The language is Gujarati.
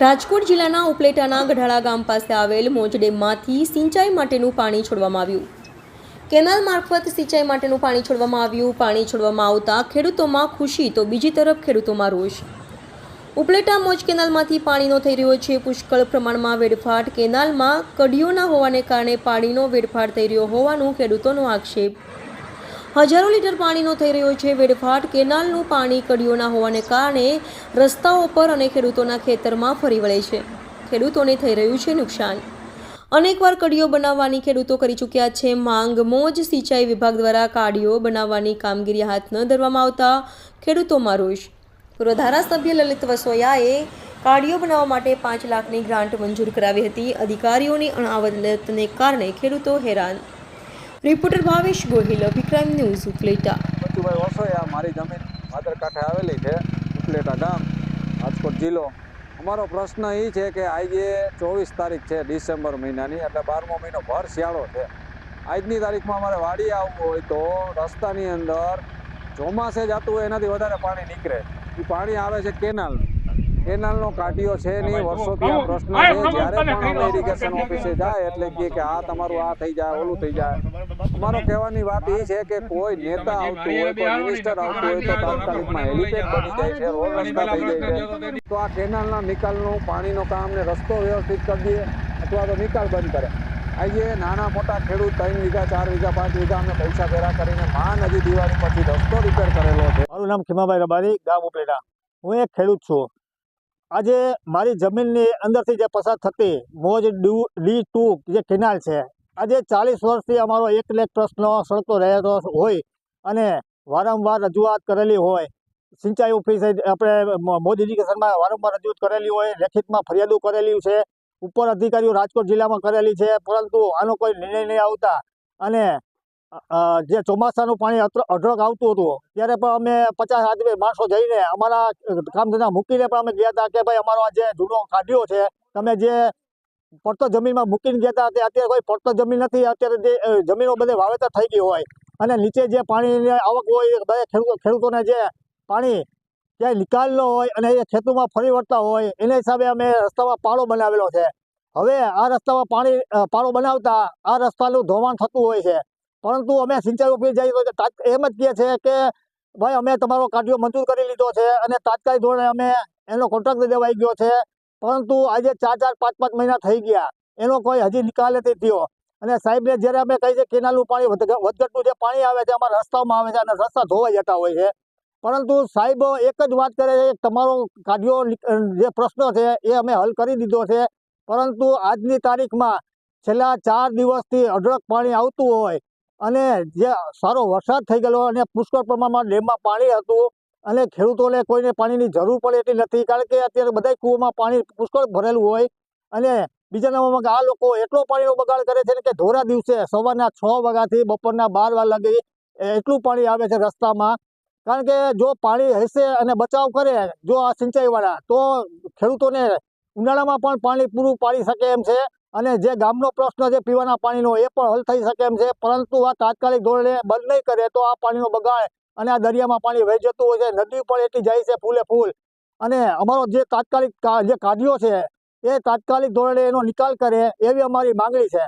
રાજકોટ જિલ્લાના ઉપલેટાના ગઢાળા ગામ પાસે આવેલ મોજ સિંચાઈ માટેનું પાણી છોડવામાં આવ્યું. કેનાલ મારફત સિંચાઈ માટેનું પાણી છોડવામાં આવ્યું. પાણી છોડવામાં આવતા ખેડૂતોમાં ખુશી, તો બીજી તરફ ખેડૂતોમાં રોષ. ઉપલેટા મોજ કેનાલમાંથી પાણીનો થઈ રહ્યો છે. પુષ્કળ પ્રમાણમાં વેડફાટ કેનાલમાં કડીઓના હોવાને કારણે પાણીનો વેડફાટ થઈ રહ્યો હોવાનું ખેડૂતોનો આક્ષેપ. હજારો લીટર પાણીનો થઈ રહ્યો છે વેડફાટ. કેનાલનું પાણી કડીઓના હોવાને કારણે રસ્તાઓ પર અને ખેડૂતોના ખેતરમાં ફરી વળે છે. ખેડૂતોને થઈ રહ્યું છે નુકસાન. અનેકવાર કડીઓ બનાવવાની ખેડૂતો કરી ચૂક્યા છે માંગ. મોજ સિંચાઈ વિભાગ દ્વારા કાડીઓ બનાવવાની કામગીરી હાથ ન ધરવામાં આવતા ખેડૂતોમાં રોષ. પૂર્વ ધારાસભ્ય લલિત વસોયાએ કાડીઓ બનાવવા માટે પાંચ લાખની ગ્રાન્ટ મંજૂર કરાવી હતી. અધિકારીઓની અણાવતને કારણે ખેડૂતો હેરાન. Reporter Bhavesh Gohil, Abhikram News Upleta. Bachubhai Vasoya મારી જમીન ભાદર કાંઠે આવેલી છે, ઉપલેટા ગામ, રાજકોટ જિલ્લો. અમારો પ્રશ્ન એ છે કે આજે ચોવીસ તારીખ છે ડિસેમ્બર મહિનાની, એટલે બારમો મહિનો ભર શિયાળો છે. આજની તારીખમાં અમારે વાડી આવવું હોય તો રસ્તાની અંદર ચોમાસે જતું હોય એનાથી વધારે પાણી નીકળે. એ પાણી આવે છે કેનાલ કેનાલનો કાટિયો છે નહીં વર્ષોથી આ પ્રશ્ન છે જ્યારે પણ અમે ઇરિગેશન ઓફિસે જાય એટલે કહે કે આ તમારું આ થઈ જાય ઓલું થઈ જાય. અમારો કહેવાની વાત એ છે કે કોઈ નેતા આવતું હોય કોઈ મિનિસ્ટર આવતું હોય તો તાત્કાલિકમાં હેલિપેડ બની જાય છે રોડ રસ્તા થઈ જાય છે. તો આ કેનાલના નિકાલનું પાણીનો કામ ને રસ્તો વ્યવસ્થિત કરી દઈએ અથવા તો નિકાલ બંધ કરે. આજે નાના મોટા ખેડૂત ત્રણ વીઘા ચાર વીઘા પાંચ વીઘા અમે પૈસા ભેગા કરીને મહાનદી દિવાળી પછી રસ્તો રિપેર કરેલો છે. મારું નામ ખીમાભાઈ રબારી ગામ ઉપલેટા. હું એક ખેડૂત છું. આજે મારી જમીનની અંદરથી જે પસાર થતી મોજ ડુ ટુ જે કેનાલ છે, આજે ચાલીસ વર્ષથી અમારો એક લેખ પ્રશ્ન સળગતો રહેતો હોય અને વારંવાર રજૂઆત કરેલી હોય. સિંચાઈ ઓફિસે આપણે મોદી મોજ ઇરિગેશનમાં વારંવાર રજૂઆત કરેલી હોય, લેખિતમાં ફરિયાદો કરેલી છે, ઉપર અધિકારીઓ રાજકોટ જિલ્લામાં કરેલી છે, પરંતુ આનો કોઈ નિર્ણય નહીં આવતા. અને જે ચોમાસાનું પાણી અઢળક આવતું હતું, ત્યારે પણ અમે પચાસ આદમી માણસો જઈને અમારા કામ ધંધા મૂકીને પણ અમે ગયા હતા કે ભાઈ અમારો આ જે જૂનો કાઢ્યો છે, તમે જે પડતો જમીનમાં મૂકીને ગયા હતા, તે અત્યારે કોઈ પડતો જમીન નથી, અત્યારે જે જમીનો બધે વાવેતર થઈ ગઈ હોય. અને નીચે જે પાણીની આવક હોય બધા ખેડૂતો, ખેડૂતોને જે પાણી ક્યાંય નિકાલ હોય અને એ ખેતરમાં ફરી વળતા હોય, એના હિસાબે અમે રસ્તામાં પાળો બનાવેલો છે. હવે આ રસ્તામાં પાણી પાળો બનાવતા આ રસ્તાનું ધોવાણ થતું હોય છે. પરંતુ અમે સિંચાઈ ઓફિસ જઈએ તો એમ જ કહે છે કે ભાઈ અમે તમારો કાર્ડિયો મંજૂર કરી લીધો છે અને તાત્કાલિક ધોરણે અમે એનો કોન્ટ્રાક્ટ દેવાઈ ગયો છે. પરંતુ આજે ચાર ચાર, પાંચ પાંચ મહિના થઈ ગયા. એનો કોઈ હજી નિકાલ નથી થયો. અને સાહેબને જ્યારે અમે કહીએ છીએ કેનાલનું પાણી વધઘ- વધઘટનું જે પાણી આવે છે અમારા રસ્તામાં આવે છે અને રસ્તા ધોવાઈ જતા હોય છે. પરંતુ સાહેબ એક જ વાત કરે છે તમારો કાઢ્યો જે પ્રશ્ન છે એ અમે હલ કરી દીધો છે. પરંતુ આજની તારીખમાં છેલ્લા ચાર દિવસથી અઢળક પાણી આવતું હોય અને જે સારો વરસાદ થઈ ગયેલો અને પુષ્કળ પ્રમાણમાં ડેમમાં પાણી હતું અને ખેડૂતોને કોઈને પાણીની જરૂર પડે એટલી નથી કારણ કે અત્યારે બધા કૂવામાં પાણી પુષ્કળ ભરેલું હોય અને બીજા નંબરમાં આ લોકો એટલો પાણીનો બગાડ કરે છે કે ધોરા દિવસે સવારના છ વાગ્યાથી બપોરના બાર વાગ્યા લગી એટલું પાણી આવે છે રસ્તામાં. કારણ કે જો પાણી હશે અને બચાવ કરે જો આ સિંચાઈવાળા તો ખેડૂતોને ઉનાળામાં પણ પાણી પૂરું પાડી શકે એમ છે. અને જે ગામનો પ્રશ્ન છે પીવાના પાણીનો, એ પણ હલ થઈ શકે એમ છે. પરંતુ આ તાત્કાલિક ધોરણે બંધ નહીં કરે તો આ પાણીનો બગાડ અને આ દરિયામાં પાણી વહી જતું હોય છે. નદી પણ એટલી જાય છે ફૂલે ફૂલ. અને અમારો જે તાત્કાલિક જે કાઢ્યો છે, એ તાત્કાલિક ધોરણે એનો નિકાલ કરે એવી અમારી માંગણી છે.